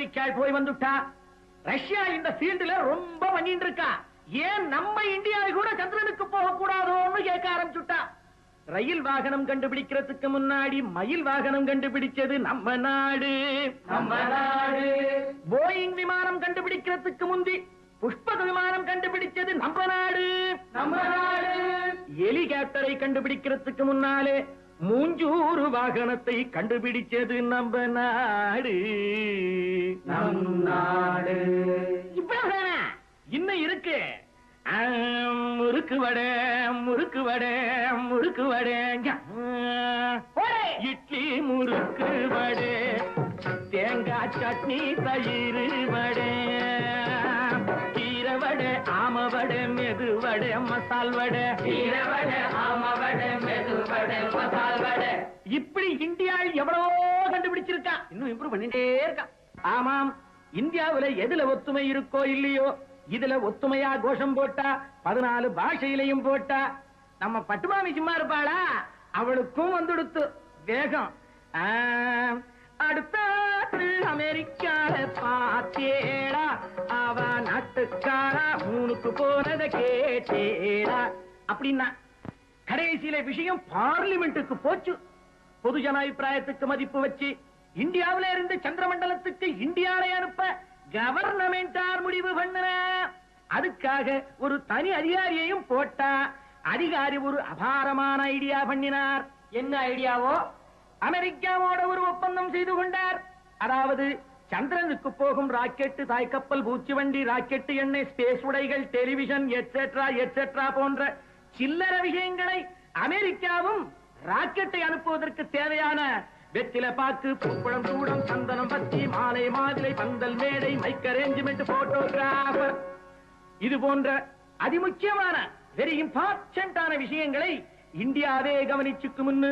America போய் வந்துட்டா. Russia இந்த ஃபீல்டுல ரொம்ப பண்ணிட்டு இருக்கா. ஏன் நம்ம இந்தியாவை கூட சந்திரனுக்கு போக கூடாதோன்னு கேட்க ஆரம்பிச்சுட்டா. ரயில் வாகனம் கண்டுபிடிக்கிறதுக்கு முன்னாடி மயில் வாகனம் கண்டுபிடிச்சது நம்ம நாடு. நம்ம நாடு. போயிங் விமானம் கண்டுபிடிக்கிறதுக்கு முந்தி புஷ்பக விமானம் கண்டுபிடிச்சது நம்ம நாடு. நம்ம நாடு. ஹெலிகாப்டரை கண்டுபிடிக்கிறதுக்கு முன்னாலே மூஞ்சூறு வாகனத்தை கண்டுபிடிச்சது நம்ம நாடு. நம் நாடு. இவ்வளவுதானா? இன்னும் இருக்கு. முறுக்கு வடை முறுக்கு வடை முறுக்கு வடை. இட்லி முறுக்கு வடை தேங்காய் சட்னி தயிர் வடை கீரை வடை ஆம வடை மெது வடை மசால் வடை. கீரை வடை, ஆமை இப்படி இந்தியா எவ்வளவோ கண்டுபிடிச்சிருக்கா. இன்னும் இம்ப்ரூவ் பண்ணிட்டே இருக்கா. ஆமாம் இந்தியாவுல எதுல ஒத்துமை இருக்கோ இல்லையோ இதுல ஒத்துமையா கோஷம் போட்டா பதினாலு பாஷையிலையும் போட்டா நம்ம பட்டுமாமி சும்மா இருப்பாளா? அவளுக்கும் வந்துடுத்து வேகம். ஆம், அடுத்தாத்து அமெரிக்கால பாத்தேடா அவ நாட்டுக்காரா மூணுக்கு போனத கேட்டேடா. அப்படின்னா கடைசியில விஷயம் பார்லிமெண்ட்டுக்கு போச்சு. பொதுஜன அபிப்பிராயத்துக்கு மதிப்பு வச்சு இந்தியாவில இருந்து சந்திரமண்டலத்துக்கு இந்தியாவை அனுப்ப கவர்னமெண்டார் முடிவு பண்ணன. அதுக்காக ஒரு தனி அதிகாரியையும் போட்டா அதிகாரி ஒரு அபாரமான ஐடியா பண்ணினார். என்ன ஐடியாவோ? அமெரிக்காவோட ஒரு ஒப்பந்தம் செய்து கொண்டார். அதாவது சந்திரனுக்கு போகும் ராக்கெட்டு தாய்க்கப்பல் பூச்சி வண்டி ராக்கெட்டு எண்ணெய் ஸ்பேஸ் உடைகள் டெலிவிஷன் எட்ஸெட்ரா எட்ஸெட்ரா போன்ற சில்லற விஷயங்களை அமெரிக்காவும் ராக்கெட்டை அனுப்புவதற்கு தேவையான வெற்றில பாக்கு பூக்குளம் கூடம் சந்தனம் பத்தி மாலை மாவிலை பந்தல் மேடை மைக் அரேஞ்ச்மெண்ட் போட்டோகிராஃபர் இது போன்ற அதிமுக்கியமான வெரி இம்பார்ட்டன்டான விஷயங்களை இந்தியாவே கவனிச்சுக்கு முன்னு